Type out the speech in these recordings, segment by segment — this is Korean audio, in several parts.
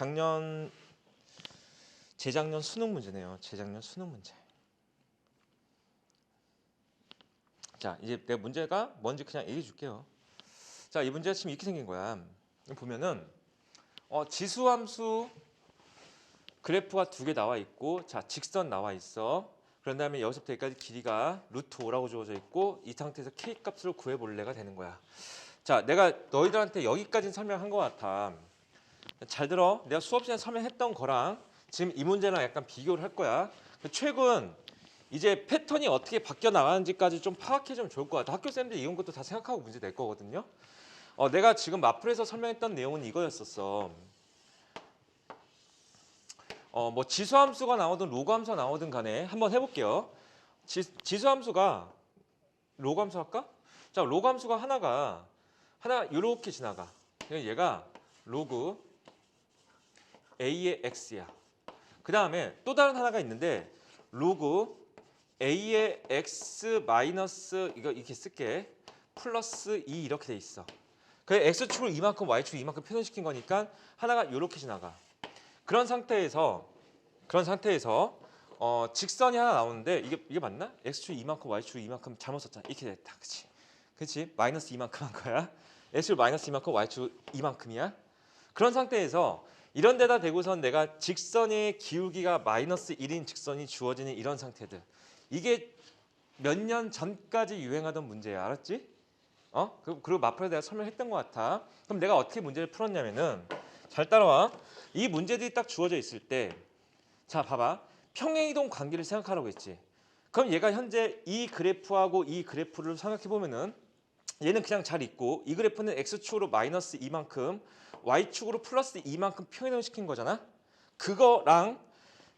작년 재작년 수능 문제네요. 재작년 수능 문제. 자, 이제 내 문제가 뭔지 그냥 얘기해 줄게요. 자, 이 문제가 지금 이렇게 생긴 거야. 보면은 어, 지수함수 그래프가 두 개 나와 있고 자, 직선 나와 있어. 그런 다음에 여기서부터 여기까지 길이가 루트 5라고 주어져 있고 이 상태에서 k 값을 구해 볼래가 되는 거야. 자, 내가 너희들한테 여기까지는 설명한 것 같아. 잘 들어. 내가 수업 시간에 설명했던 거랑 지금 이 문제랑 약간 비교를 할 거야. 최근 이제 패턴이 어떻게 바뀌어 나가는지까지 좀 파악해 주면 좋을 것 같아. 학교 쌤들 이런 것도 다 생각하고 문제 낼 거거든요. 어, 내가 지금 마플에서 설명했던 내용은 이거였었어. 어, 뭐 지수함수가 나오든 로그함수가 나오든 간에 한번 해볼게요. 지, 지수함수가 로그함수 할까? 자, 로그함수가 하나가 하나 이렇게 지나가. 얘가 로그 a의 x야. 그 다음에 또 다른 하나가 있는데 로그 a의 x 마이너스 이거 이렇게 쓸게 플러스 2 이렇게 돼 있어. 그 x축을 이만큼 y축 이만큼 표현시킨 거니까 하나가 이렇게 지나가. 그런 상태에서 그런 상태에서 어, 직선이 하나 나오는데 이게 이게 맞나? x축 이만큼 y축 이만큼 잘못 썼잖아. 이렇게 됐다. 그렇지? 그렇지? 마이너스 이만큼 한 거야. x축 마이너스 이만큼 y축 이만큼이야. 그런 상태에서 이런 데다 대고선 내가 직선의 기울기가 마이너스 1인 직선이 주어지는 이런 상태들. 이게 몇 년 전까지 유행하던 문제야. 알았지? 어? 그- 그리고 마플에 내가 설명했던 것 같아. 그럼 내가 어떻게 문제를 풀었냐면은 잘 따라와. 이 문제들이 딱 주어져 있을 때, 자 봐봐. 평행이동 관계를 생각하라고 했지. 그럼 얘가 현재 이 그래프하고 이 그래프를 생각해 보면은 얘는 그냥 잘 있고 이 그래프는 x축으로 마이너스 2만큼 y축으로 플러스 2만큼 표현을 시킨 거잖아. 그거랑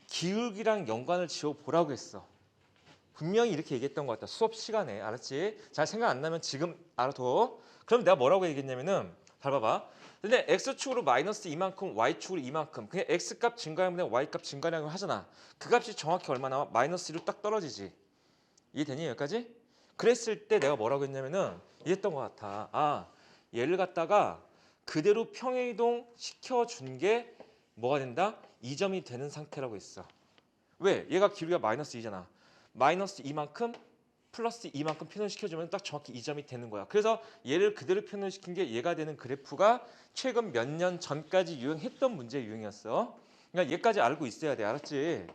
기울기랑 연관을 지어 보라고 했어. 분명히 이렇게 얘기했던 것 같다. 수업 시간에 알았지? 잘 생각 안 나면 지금 알아둬. 그럼 내가 뭐라고 얘기했냐면은 잘 봐봐. 근데 x축으로 마이너스 이만큼, y축으로 이만큼. 그냥 x값 증가하면 y값 증가량을 하잖아. 그 값이 정확히 얼마나 마이너스 1로 딱 떨어지지. 이해되니 여기까지? 그랬을 때 내가 뭐라고 했냐면은 이랬던 것 같아. 아 얘를 갖다가 그대로 평행이동 시켜준 게 뭐가 된다? 2점이 되는 상태라고 했어. 왜? 얘가 기울기가 마이너스 2잖아. 마이너스 2만큼 플러스 2만큼 표현시켜주면 딱 정확히 2점이 되는 거야. 그래서 얘를 그대로 표현시킨 게 얘가 되는 그래프가 최근 몇 년 전까지 유행했던 문제 유행이었어. 그러니까 얘까지 알고 있어야 돼. 알았지?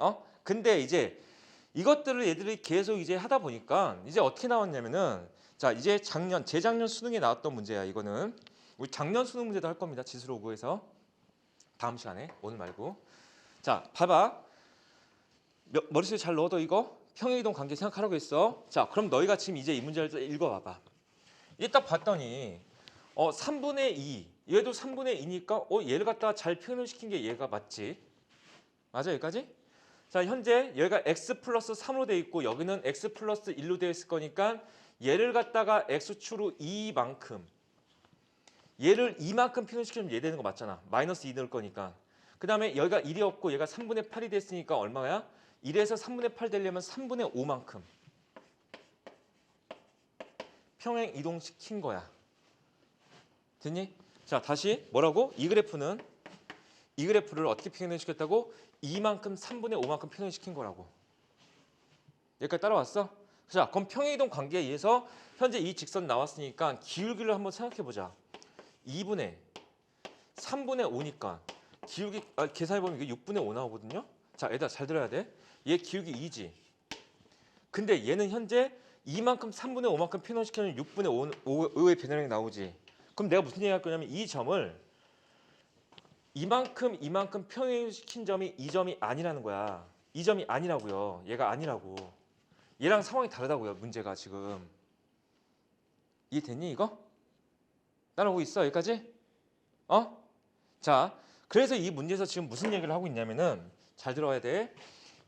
어? 근데 이제 이것들을 얘들이 계속 이제 하다 보니까 이제 어떻게 나왔냐면은 자 이제 작년 재작년 수능에 나왔던 문제야 이거는 우리 작년 수능 문제도 할 겁니다. 지수로그에서. 다음 시간에 오늘 말고. 자 봐봐. 몇- 머릿속에 잘 넣어둬 이거. 평행이동 관계 생각하라고 했어. 자 그럼 너희가 지금 이제 이 문제를 좀 읽어봐봐. 이게 딱 봤더니 어 3분의 2 얘도 3분의 2니까 어 얘를 갖다가 잘 표현을 시킨 게 얘가 맞지? 맞아 여기까지? 자 현재 여기가 x 플러스 3으로 돼 있고 여기는 x 플러스 1로 되어 있을 거니까 얘를 갖다가 x축으로 2만큼 얘를 2만큼 표현시키면 얘 되는 거 맞잖아 마이너스 2 넣을 거니까 그 다음에 여기가 1이 없고 얘가 3분의 8이 됐으니까 얼마야? 1에서 3분의 8 되려면 3분의 5만큼 평행 이동시킨 거야 됐니? 자 다시 뭐라고? 이 그래프는 이 그래프를 어떻게 표현시켰다고? 2만큼 3분의 5만큼 표현시킨 거라고. 여기까지 따라왔어? 자, 그럼 평행 이동 관계에 의해서 현재 이 직선 나왔으니까 기울기를 한번 생각해 보자. 2분의 3분의 5니까 기울기 아, 계산해 보면 이게 6분의 5 나오거든요. 자, 얘들아 잘 들어야 돼. 얘 기울기 2지. 근데 얘는 현재 2만큼 3분의 5만큼 표현시키면 6분의 5, 5의 변형이 나오지. 그럼 내가 무슨 얘기 할 거냐면 이 점을 이만큼 이만큼 평행시킨 점이 이 점이 아니라는 거야. 이 점이 아니라고요. 얘가 아니라고. 얘랑 상황이 다르다고요. 문제가 지금. 이해됐니 이거? 따라오고 있어 여기까지? 어? 자, 그래서 이 문제에서 지금 무슨 얘기를 하고 있냐면은 잘 들어야 돼.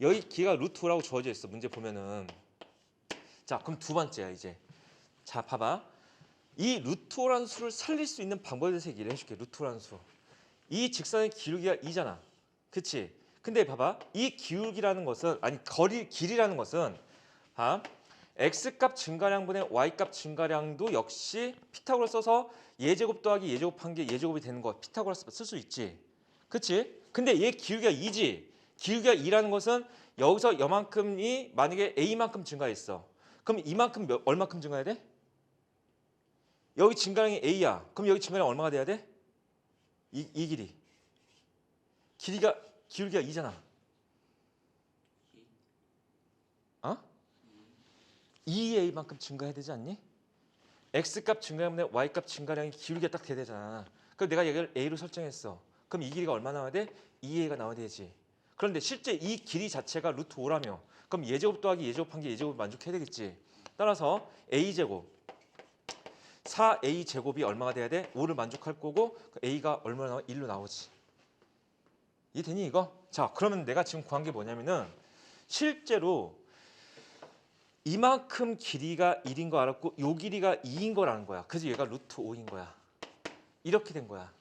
여기 기가 루트라고 주어져 있어. 문제 보면은. 자, 그럼 두 번째야 이제. 자, 봐봐. 이 루트라는 수를 살릴 수 있는 방법에 대해서 얘기를 해줄게. 루트라는 수. 이 직선의 기울기가 2잖아. 그치? 근데 봐봐. 이 기울기라는 것은 아니 거리 길이라는 것은 아, x값 증가량분의 y값 증가량도 역시 피타고라 써서 예제곱 더하기 예제곱 한 게 예제곱이 되는 거 피타고라스 쓸 수 있지. 그치? 근데 얘 기울기가 2지. 기울기가 2라는 것은 여기서 여만큼이 만약에 A만큼 증가했어. 그럼 이만큼 몇, 얼마큼 증가해야 돼? 여기 증가량이 A야. 그럼 여기 증가량 얼마가 돼야 돼? 이, 이 길이. 길이가 기울기가 2잖아. 어? 2A만큼 증가해야 되지 않니? X값 증가하면 Y값 증가량이 기울기가 딱 돼야 되잖아. 그럼 내가 얘를 A로 설정했어. 그럼 이 길이가 얼마 나와야 돼? 2A가 나와야 되지. 그런데 실제 이 길이 자체가 루트 5라며. 그럼 예제곱 더하기 예제곱 한 게 예제곱 만족해야 되겠지. 따라서 A제곱 4A 제곱이 얼마가 돼야 돼? 5를 만족할 거고 그 A가 얼마나 나와? 1로 나오지. 이해되니 이거? 자 그러면 내가 지금 구한 게 뭐냐면은 실제로 이만큼 길이가 1인 거 알았고 요 길이가 2인 거라는 거야. 그래서 얘가 루트 5인 거야. 이렇게 된 거야.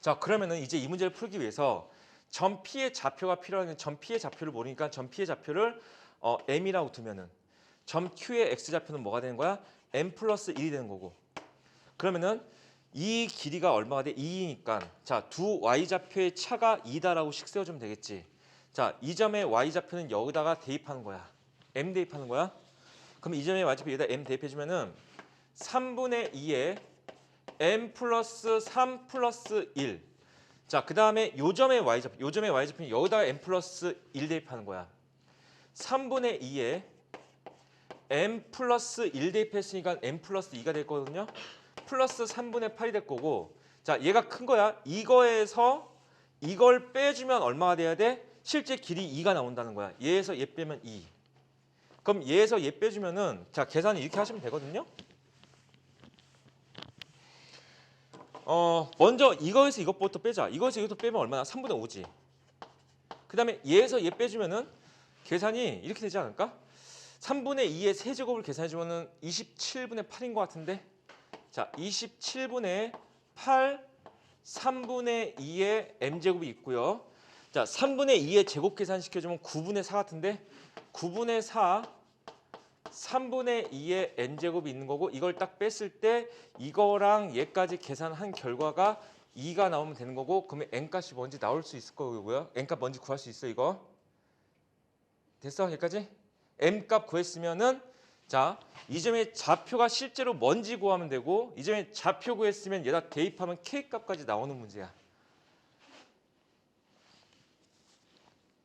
자 그러면은 이제 이 문제를 풀기 위해서 점 P의 좌표가 필요한 점 P의 좌표를 모르니까 점 P의 좌표를 어, M이라고 두면은 점 Q의 X 좌표는 뭐가 되는 거야? M 플러스 1이 되는 거고 그러면은 이 길이가 얼마가 돼? 2이니까 자두 Y 좌표의 차가 2다라고 식 세워주면 되겠지 자 이 점의 Y 좌표는 여기다가 대입하는 거야 M 대입하는 거야 그럼 이 Y 좌표 여기다 M 대입해주면은 3분의 2에 M 플러스 3 플러스 1 자, 그 다음에 요점의 y좌표, 요점의 y좌표는 여기다가 m 플러스 1 대입하는 거야. 3분의 2에 m 플러스 1 대입했으니까 m 플러스 2가 될 거거든요. 플러스 3분의 8이 될 거고 자, 얘가 큰 거야. 이거에서 이걸 빼주면 얼마가 돼야 돼? 실제 길이 2가 나온다는 거야. 얘에서 얘 빼면 2. 그럼 얘에서 얘 빼주면은 자, 계산 이렇게 하시면 되거든요. 어 먼저 이거에서 이것부터 빼자. 이거에서 이것도 빼면 얼마나? 3분의 5지. 그 다음에 얘에서 얘 빼주면은 계산이 이렇게 되지 않을까? 3분의 2의 세제곱을 계산해주면은 27분의 8인 것 같은데 자 27분의 8 3분의 2의 m제곱이 있고요. 자 3분의 2의 제곱 계산시켜주면 9분의 4 같은데 9분의 4 3분의 2의 n제곱이 있는 거고 이걸 딱 뺐을 때 이거랑 얘까지 계산한 결과가 2가 나오면 되는 거고 그러면 n값이 뭔지 나올 수 있을 거고요. n값 뭔지 구할 수 있어 이거. 됐어? 여기까지? m값 구했으면은 자, 이 점의 좌표가 실제로 뭔지 구하면 되고 이 점의 좌표 구했으면 얘다 대입하면 k값까지 나오는 문제야.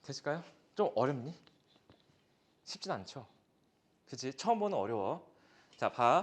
됐을까요? 좀 어렵니? 쉽진 않죠. 그치? 처음 보는 어려워. 자, 봐.